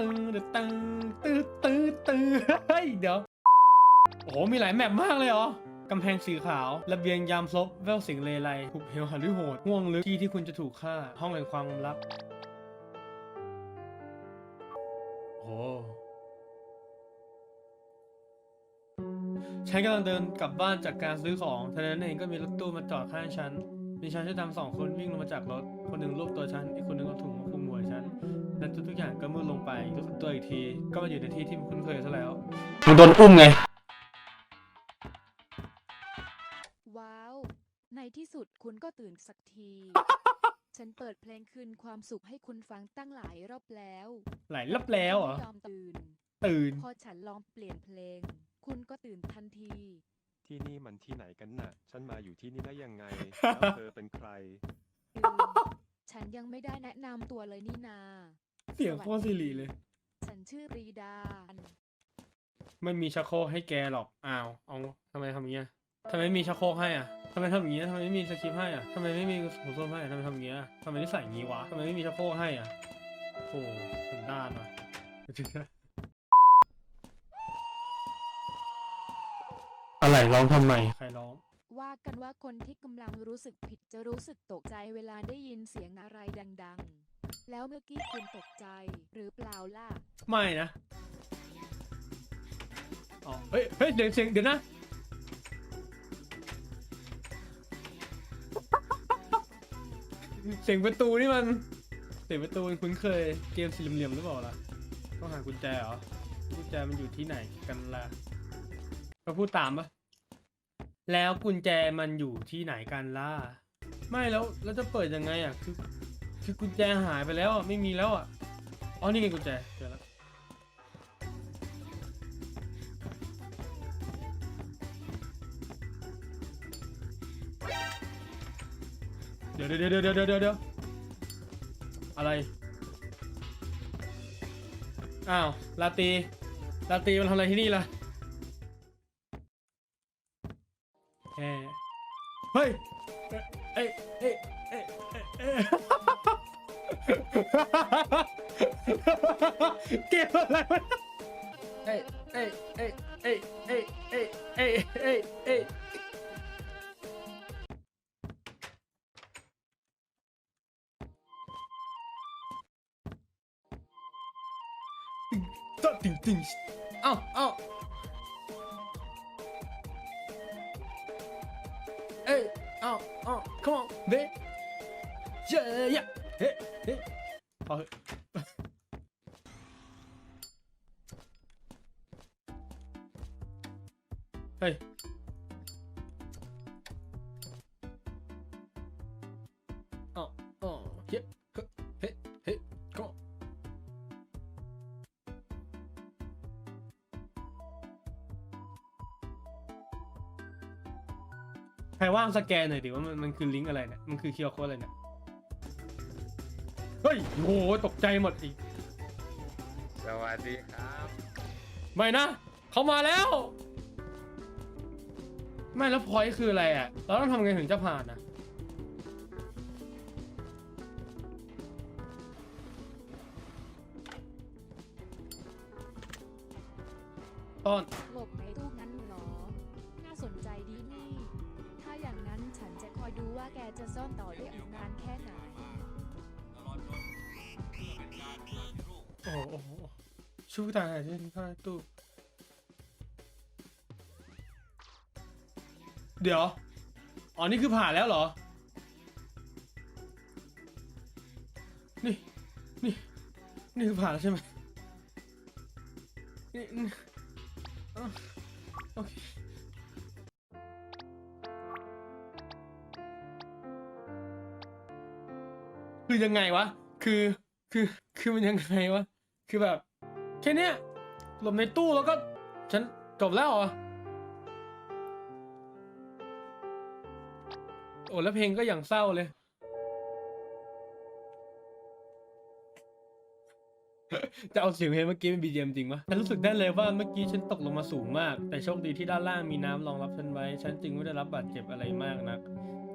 ตึงตึงตึงตึงตึงเฮ้ยเดี๋ยว โอ้โห มีหลายแมปมากเลยเหรอกำแพงสีขาว ระเบียงยามซบเวลสิงเลไลหุบเหวหันหรือโหดห่วงลึกที่ที่คุณจะถูกฆ่า ห้องแห่งความลับ โอ้ฉันกำลังเดินกลับบ้านจากการซื้อของทันนั้นเองก็มีรถตู้มาจอดข้างฉัน มีชายชุดดำสองคนวิ่งลงมาจากรถ คนหนึ่งลูบตัวฉัน อีกคนหนึ่งเอาถุง นนั้นทุกๆอย่างก็มืดลงไปรู้สึกตัวอีกที ก็มาอยู่ในที่ที่มันคุ้นเคยซะแล้วมึงโดนอุ้มไง ว้าว ในที่สุดคุณก็ตื่นสักที ฉันเปิดเพลงคืนความสุขให้คุณฟังตั้งหลายรอบแล้วไหลลับแล้วเหรอ ไม่ยอมตื่น ตื่น พอฉันลองเปลี่ยนเพลง คุณก็ตื่นทันที ที่นี่มันที่ไหนกันน่ะ ฉันมาอยู่ที่นี่ได้ยังไง แล้วเธอเป็นใครอืมฉันยังไม่ได้แนะนำตัวเลยนี่นาเสียงโคตรสิริเลย ฉันชื่อปรีดา ไม่มีชักโครกให้แกหรอก อ้าว เอาทำไมทำอย่างเงี้ยทำไมไม่มีชักโครกให้อะทำไมทำอย่างเงี้ยทำไมไม่มีสคริปต์ให้อะทำไมไม่มีหูส้มให้อะทำไมทำอย่างเงี้ยทำไมนิสัยอย่างงี้วะทำไมไม่มีชักโครกให้อะโอ้ถึงด้านว่ะอะไรร้องทำไม ใครร้อง ว่ากันว่าคนที่กำลังรู้สึกผิดจะรู้สึกตกใจเวลาได้ยินเสียงอะไรดัง ๆ แล้วเมื่อกี้คุณตกใจ หรือเปล่าล่ะ ไม่นะอ๋อเฮ้ยเฮ้ยเดี๋ยวเสียงเดี๋ยวนะ เสียงประตูนี่มัน เสียงประตูมันคุ้นเคยเกมสี่เหลี่ยมๆหรือเปล่าล่ะต้องหากุญแจเหรอกุญแจมันอยู่ที่ไหนกันล่ะมาพูดตามปะแล้วกุญแจมันอยู่ที่ไหนกันล่ะ ไม่แล้วแล้วจะเปิดยังไงอะคือ คือกุญแจหายไปแล้วอะไม่มีแล้วอะอ๋อนี่ไงกุญแจเจอแล้วเดี๋ยวเดี๋ยวเดี๋ยวเดี๋ยวเดี๋ยวเดี๋ยวอะไรอ้าวลาตีลาตีมันทำอะไรที่นี่ล่ะ เกมอะไรวะเอ้ยเอ้ยเอ้ยเอ้ยเอ้ยเอ้ยเอ้ยเอ้ยเอ้ยตะติ่งติ่งเอ้าเอ้าเอ้ยเอ้าเอ้า come on babe เย้ยะ เฮ้เฮ้พอเหอะเฮ้ยอ้าเอ้เฮ้เฮ้เฮ้ come on ใครว่างสแกนหน่อยดิว่ามันมันคือลิงก์อะไรเนี่ย มันคือเคียร์โค้ดอะไรเนี่ย เฮ้ยโอ้โหตกใจหมดอีก สวัสดีครับไม่นะเขามาแล้ว ไม่แล้วพอยต์คืออะไรอะเราต้องทำไงถึงจะผ่านอะต้นหลบในตู้งั้นเหรอ น่าสนใจดีนี่ ถ้าอย่างนั้นฉันจะคอยดูว่าแกจะซ่อนต่อได้อีกนานแค่ไหน โอ้โหโอ้โหชูตายที่ข้างตู้เดี๋ยว อ๋อ นี่คือผ่านแล้วเหรอ นี่ นี่ นี่คือผ่านแล้วใช่ไหมนี่นี่อะโอเคคือยังไงวะ คือ คือคือมันยังไงวะ คือแบบ แค่เนี้ยหลบในตู้แล้วก็ ฉันจบแล้วเหรอ โอ้แล้วเพลงก็อย่างเศร้าเลย จะเอาเสียงเพลงเมื่อกี้เป็น BGM จริงปะฉันรู้สึกได้เลยว่าเมื่อกี้ฉันตกลงมาสูงมาก แต่โชคดีที่ด้านล่างมีน้ำรองรับฉันไว้ ฉันจึงไม่ได้รับบาดเจ็บอะไรมากนัก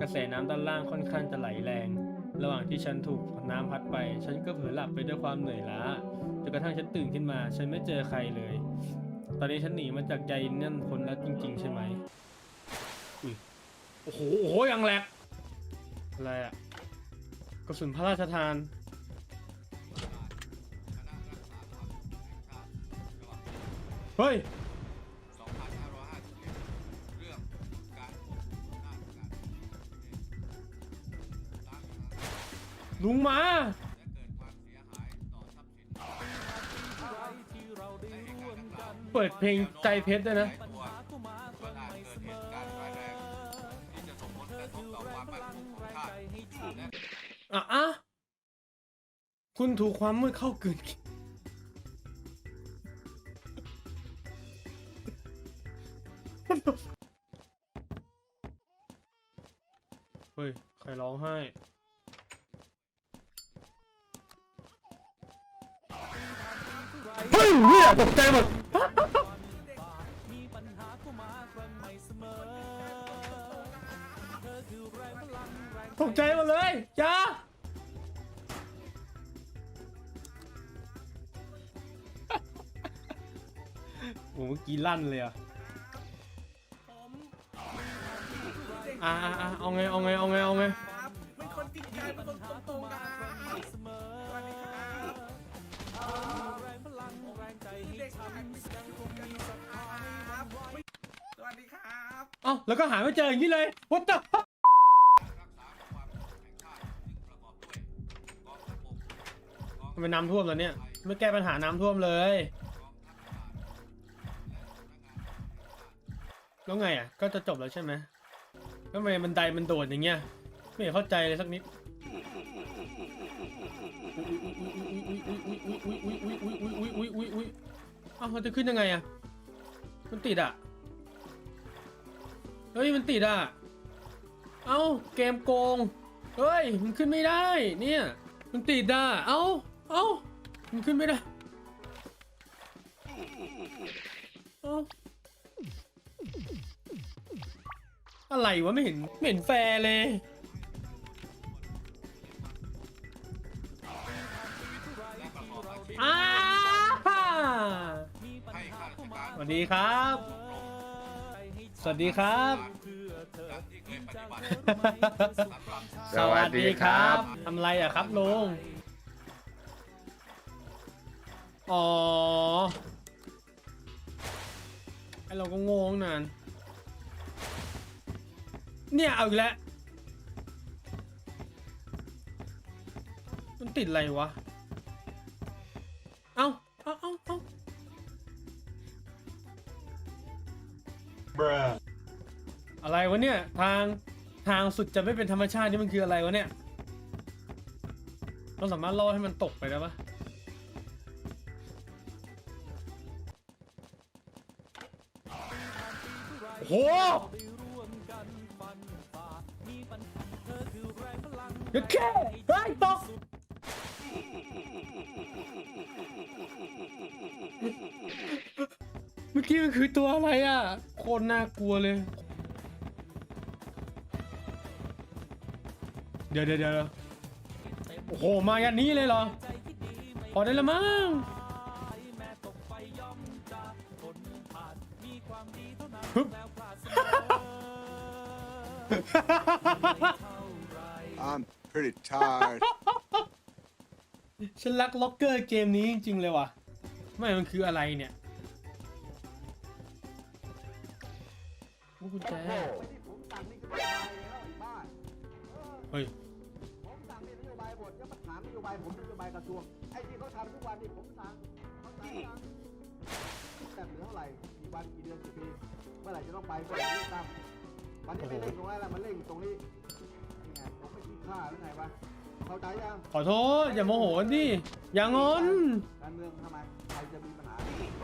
กระแสน้ำด้านล่างค่อนข้างจะไหลแรง ระหว่างที่ฉันถูกน้ำพัดไป ฉันก็เผลอหลับไปด้วยความเหนื่อยล้าจนกระทั่งฉันตื่นขึ้นมา ฉันไม่เจอใครเลย ตอนนี้ฉันหนีมาจากใจนั่นคนแล้วจริง ๆ ใช่ไหมอุ้ยโอ้โหโอ้โหยังแหลกอะไรอะกระสุนพระราชทานเฮ้ย ลุงมาเปิดเพลงใจเพชรด้วยนะ อะอะคุณถูกความมืดเข้าเกินกินเฮ้ย ใครร้องไห้ เฮ้ยเฮียตกใจหมดตกใจหมดเลยจ้าโอ้เมื่อกี้ลั่นเลยอะอ่าอ่าเอาไง เอาไง เอาไง เอาไงเป็นคนจริงใจเป็นคนตรงๆครั สวัสดีครับเอ้าแล้วก็หาไม่เจออย่างนี้เลย what the fuck ทำไมน้ำท่วมแล้วเนี่ย ไม่แก้ปัญหาน้ำท่วมเลย แล้วไงอะ ก็จะจบแล้วใช่ไหมทำไมบันไดมันโดดอย่างเงี้ย ไม่เข้าใจเลยสักนิด อ้ามันจะขึ้นยังไงอะมันติดอะเฮ้ยมันติดอะเอ้าเกมโกง เฮ้ยมันขึ้นไม่ได้ เนี่ย มันติดอะเอ้าเอ้ามันขึ้นไม่ได้ เอ้าอะไรวะไม่เห็นไม่เห็นแฟร์เลย อ้า วัสดีครับ สวัสดีครับ สวัสดีครับทำไรอะครับลุง อ๋อ ไอเราก็งงนาน เนี่ยเอาอีกแล้ว มันติดอะไรวะ เอาเอาเอาเอา อะไรวะเนี่ย ทางทางสุดจะไม่เป็นธรรมชาตินี่มันคืออะไรวะเนี่ย เราสามารถล่อให้มันตกไปได้ปะโอ้โหเดี๋ยวแค่เฮ้ยตกเมื่อกี้มันคือตัวอะไรอะ โคตรน่ากลัวเลย เดี๋ยวเดี๋ยวเดี๋ยวโอ้โห มาอย่างนี้เลยเหรอ พอได้ละมั้งฮึบ I'm pretty tired. ฉันรักล็อกเกอร์เกมนี้จริง ๆ เลยว่ะ ไม่มันคืออะไรเนี่ย โอ้กุญแจเฮ้ย ผมสั่งนี่นโยบายบทจะมาถามนโยบายผมนโยบายกระทรวง ไอ้ที่เขาทำทุกวันนี่ผมสั่งเขาสั่งสั่งแต่เหลือเท่าไหร่กี่วันกี่เดือนกี่ปี เมื่อไหร่จะต้องไปเมื่อไหร่จะตั้งวันนี้ไม่เร่งตรงนั้นแล้วมันเร่งอยู่ตรงนี้นี่ไงผมไม่คิดค่าหรือไงวะเข้าใจยัง ขอโทษ อย่าโมโหดิอย่างอน การเมืองทำไมใครจะมีปัญหา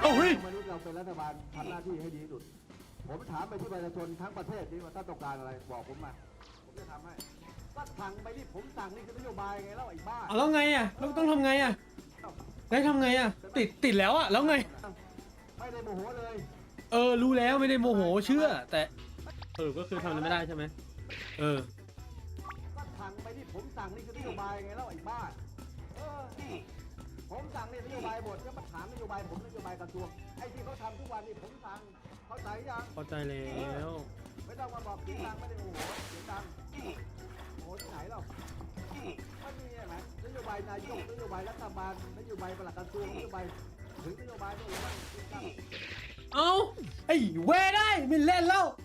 เอ้าเฮ้ย มนุษย์เราเป็นรัฐบาลทำหน้าที่ให้ดีที่สุด ผมถามไปที่ประชาชนทั้งประเทศนี่ว่าท่านต้องการอะไรบอกผมมาผมจะทำให้ก็สั่งไปที่ผมสั่งนี่คือนโยบายไงแล้วไอ้บ้าเอาแล้วไงอะแล้วต้องทำไงอะได้ทำไงอะ ติดติดแล้วอะแล้วไง ไม่ได้โมโหเลยเออ รู้แล้วไม่ได้โมโหเชื่อ แต่สรุปก็คือทำอะไรไม่ได้ใช่ไหมเออ ก็สั่งไปที่ผมสั่งนี่คือนโยบายไงแล้วไอ้บ้าเออผม สั่งนี่นโยบายบทจะมาถามนโยบายผมนโยบายกระทรวงไอ้ที่เขาทำทุกวันนี่ผมสั่งเข้าใจยังเข้าใจแล้วไม่ต้องมาบอกเสียงดังไม่ได้โอ้โหเสียงดังโอ้โหที่ไหนหรอกมันมีอะไรนโยบายนายกนโยบายรัฐบาลนโยบายปลัดกระทรวงนโยบายถึงนโยบายนู่นนี่นั่นเอาไอ้เวยได้ไม่เล่นแล้ว